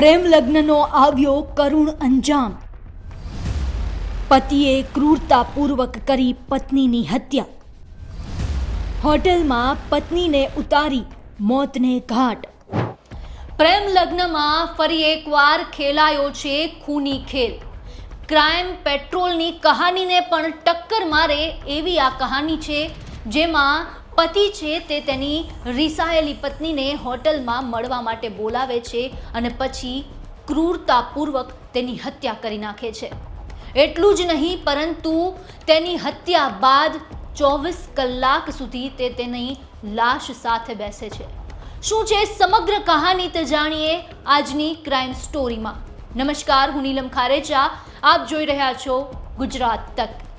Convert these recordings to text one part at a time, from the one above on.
પ્રેમ લગ્નનો આવ્યો કરુણ અંજામ. પતિએ ક્રૂરતાપૂર્વક કરી પત્નીની હત્યા. હોટલમાં પત્નીને ઉતારી મોતને ઘાટ. પ્રેમ લગ્નમાં ફરી એકવાર ખેલાયો છે ખૂની ખેલ. ક્રાઇમ પેટ્રોલની કહાનીને પણ ટક્કર મારે એવી આ કહાની છે, જેમાં પતિ છે તે તેની રિસાયેલી પત્નીને હોટલમાં મળવા માટે બોલાવે છે અને પછી ક્રૂરતાપૂર્વક તેની હત્યા કરી નાખે છે. એટલું જ નહીં, પરંતુ તેની હત્યા બાદ ચોવીસ કલાક સુધી તે તેની લાશ સાથે બેસે છે. શું છે સમગ્ર કહાની તે જાણીએ આજની ક્રાઇમ સ્ટોરીમાં. નમસ્કાર, હું નીલમ ખારેચા. આપ જોઈ રહ્યા છો ગુજરાત તક.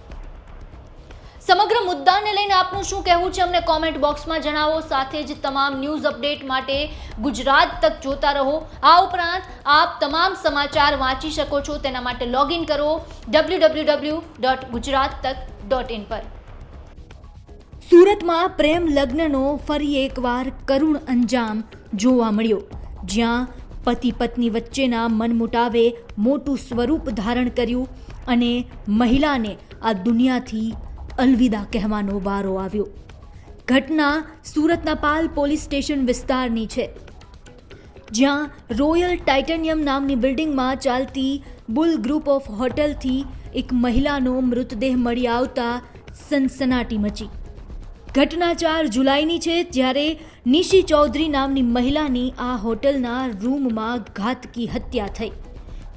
સમગ્ર મુદ્દાને લઈને આપનું શું કહેવું છે અમને કોમેન્ટ બોક્સમાં જણાવો. સાથે જ તમામ ન્યૂઝ અપડેટ માટે ગુજરાત તક જોતા રહો. આ ઉપરાંત આપ તમામ સમાચાર વાંચી શકો છો. તેના માટે લોગિન કરો ડબલ્યુ ડોટ ગુજરાત તક ડોટ ઇન પર. સુરતમાં પ્રેમ લગ્નનો ફરી એકવાર કરુણ અંજામ જોવા મળ્યો. જ્યાં પતિ પત્ની વચ્ચેના મનમુટાવે મોટું સ્વરૂપ ધારણ કર્યું અને મહિલાને આ દુનિયાથી અલવિદા કહેવાનો વારો આવ્યો. ઘટના સુરતના પાલ પોલીસ સ્ટેશન વિસ્તારની છે. જ્યાં રોયલ ટાઇટેનિયમ નામની બિલ્ડિંગમાં ચાલતી બુલ ગ્રુપ ઓફ હોટલથી એક મહિલાનો મૃતદેહ મળી આવતા સનસનાટી મચી. ઘટના ચાર જુલાઈની છે જ્યારે નિશી ચૌધરી નામની મહિલાની આ હોટલના રૂમમાં ઘાતકી હત્યા થઈ.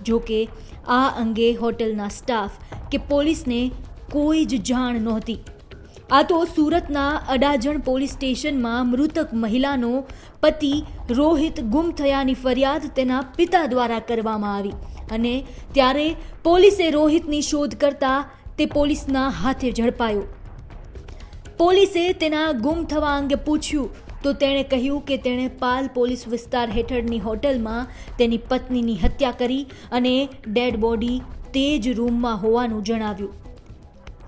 જોકે આ અંગે હોટલના સ્ટાફ કે પોલીસને કોઈ જ જાણ નહોતી. આ તો સુરતના અડાજણ પોલીસ સ્ટેશનમાં મૃતક મહિલાનો પતિ રોહિત ગુમ થયાની ફરિયાદ તેના પિતા દ્વારા કરવામાં આવી અને ત્યારે પોલીસે રોહિતની શોધ કરતા તે પોલીસના હાથે ઝડપાયો. પોલીસે તેના ગુમ થવા અંગે પૂછ્યું તો તેણે કહ્યું કે તેણે પાલ પોલીસ વિસ્તાર હેઠળની હોટલમાં તેની પત્નીની હત્યા કરી અને ડેડ બોડી તે જ રૂમમાં હોવાનું જણાવ્યું.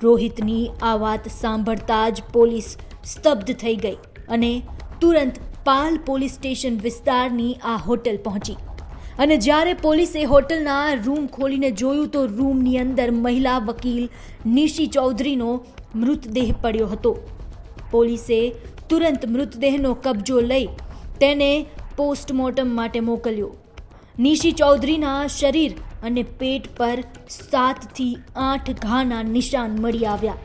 રોહિતની આ વાત સાંભળતા જ પોલીસ સ્તબ્ધ થઈ ગઈ અને તુરંત પાલ પોલીસ સ્ટેશન વિસ્તારની આ હોટલ પહોંચી. અને જ્યારે પોલીસે હોટલના રૂમ ખોલીને જોયું તો રૂમની અંદર મહિલા વકીલ નિશી ચૌધરીનો મૃતદેહ પડ્યો હતો. પોલીસે તુરંત મૃતદેહનો કબજો લઈ તેને પોસ્ટમોર્ટમ માટે મોકલ્યો. નિશી ચૌધરીના શરીર અને પેટ પર સાતથી આઠ ઘાના નિશાન મળી આવ્યા.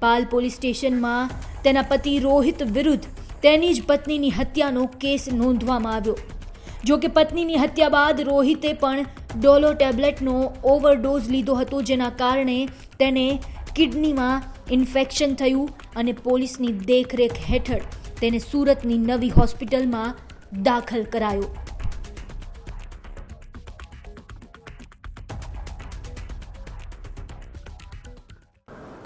પાલ પોલીસ સ્ટેશનમાં તેના પતિ રોહિત વિરુદ્ધ તેની જ પત્નીની હત્યાનો કેસ નોંધવામાં આવ્યો. જો કે પત્નીની હત્યા બાદ રોહિતે પણ ડોલો ટેબ્લેટનો ઓવરડોઝ લીધો હતો, જેના કારણે તેને કિડનીમાં ઇન્ફેક્શન થયું અને પોલીસની દેખરેખ હેઠળ તેને સુરતની નવી હોસ્પિટલમાં દાખલ કરાયો.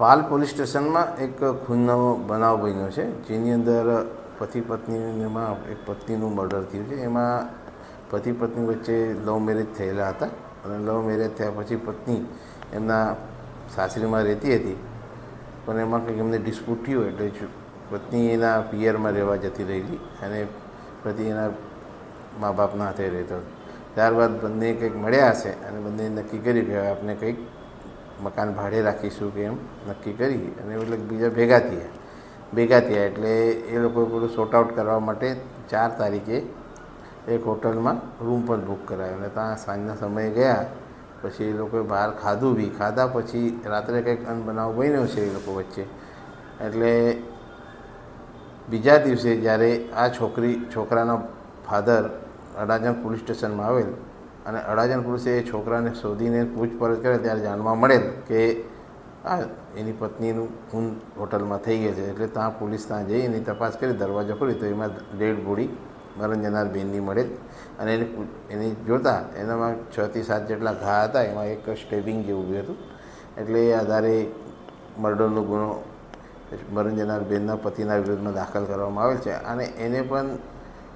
પાલ પોલીસ સ્ટેશનમાં એક ખૂનનો બનાવ બન્યો છે, જેની અંદર પતિ પત્નીમાં એક પત્નીનું મર્ડર થયું છે. એમાં પતિ પત્ની વચ્ચે લવ મેરેજ થયેલા હતા અને લવ મેરેજ થયા પછી પત્ની એમના સાસરીમાં રહેતી હતી. પણ એમાં કંઈક એમને ડિસ્પ્યુટ થયું એટલે પત્ની એના પિયરમાં રહેવા જતી રહેલી અને પતિ એના મા બાપના હાથે રહેતો. ત્યારબાદ બંને કંઈક મળ્યા હશે અને બંને નક્કી કર્યું કે આપણે કંઈક મકાન ભાડે રાખીશું કે એમ નક્કી કરી અને એટલે બીજા ભેગા થયા. ભેગા થયા એટલે એ લોકોએ બધું સોર્ટ આઉટ કરવા માટે ચાર તારીખે એક હોટલમાં રૂમ પણ બુક કરાયો. અને ત્યાં સાંજના સમયે ગયા, પછી એ લોકોએ બહાર ખાધું બી. ખાધા પછી રાત્રે કંઈક અનબનાવ બન્યો છે એ લોકો વચ્ચે. એટલે બીજા દિવસે જ્યારે આ છોકરી, છોકરાનો ફાધર અડાજણ પોલીસ સ્ટેશનમાં આવેલ અને અડાજણ પુરુષે એ છોકરાને શોધીને પૂછપરછ કરે ત્યારે જાણવા મળેલ કે આ એની પત્નીનું ખૂન હોટલમાં થઈ ગયું છે. એટલે ત્યાં પોલીસ ત્યાં જઈ એની તપાસ કરી, દરવાજો ખોલી, તો એમાં ડેડ બોડી મરણ જનાર બેનની મળે અને એને એની જોતાં એનામાં છથી સાત જેટલા ઘા હતા, એમાં એક સ્ટેબિંગ જેવું હતું. એટલે એ આધારે મર્ડરનો ગુનો, મરણ જનાર બેનના પતિના વિરોધમાં દાખલ કરવામાં આવેલ છે. અને એને પણ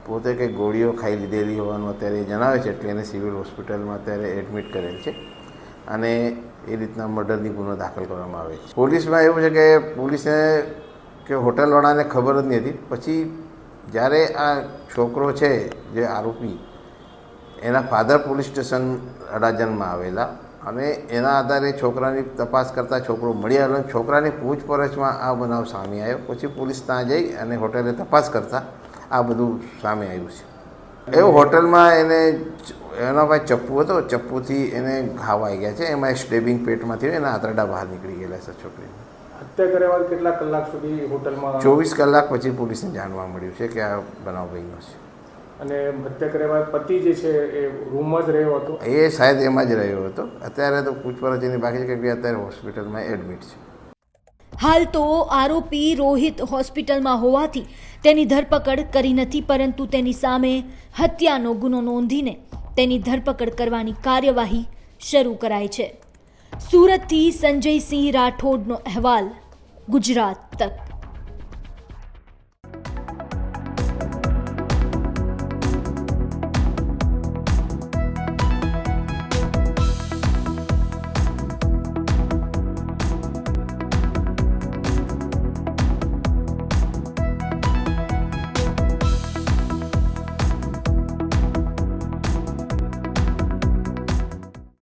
પોતે કંઈક ગોળીઓ ખાઈ લીધેલી હોવાનું અત્યારે એ જણાવે છે એટલે એને સિવિલ હોસ્પિટલમાં અત્યારે એડમિટ કરેલ છે. અને એ રીતના મર્ડરની ગુનો દાખલ કરવામાં આવે છે. પોલીસમાં એવું છે કે પોલીસને કે હોટલવાળાને ખબર જ નહીં હતી. પછી જ્યારે આ છોકરો છે જે આરોપી, એના ફાધર પોલીસ સ્ટેશન અડાજણમાં આવેલા અને એના આધારે છોકરાની તપાસ કરતાં છોકરો મળી અને છોકરાની પૂછપરછમાં આ બનાવ સામે આવ્યો. પછી પોલીસ ત્યાં જઈ અને હોટેલે તપાસ કરતાં આ બધું સામે આવ્યું છે. એવું હોટલમાં એને એનો ભાઈ ચપ્પુ હતો ચપ્પુથી એને ઘાવ આવી ગયા છે. એમાં સ્ટેબિંગ પેટમાંથી એના આંતરડા બહાર નીકળી ગયેલા છે છોકરીને હત્યા કર્યા બાદ કેટલા કલાક સુધી હોટલમાં ચોવીસ કલાક પછી પોલીસને જાણવા મળ્યું છે કે આ બનાવ બન્યો છે. અને હત્યા કર્યા બાદ પતિ જે છે એ રૂમ જ રહ્યો હતો? એ શાયદ એમાં જ રહ્યો હતો. અત્યારે તો પૂછપરછ એની બાકી છે કે ભાઈ અત્યારે હોસ્પિટલમાં એડમિટ છે. હાલ તો આરોપી રોહિત હોસ્પિટલમાં હોવાથી તેની ધરપકડ કરી નથી, પરંતુ તેની સામે હત્યાનો ગુનો નોંધીને તેની ધરપકડ કરવાની કાર્યવાહી શરૂ કરાઈ છે. સુરતથી સંજયસિંહ રાઠોડનો અહેવાલ, ગુજરાત તક.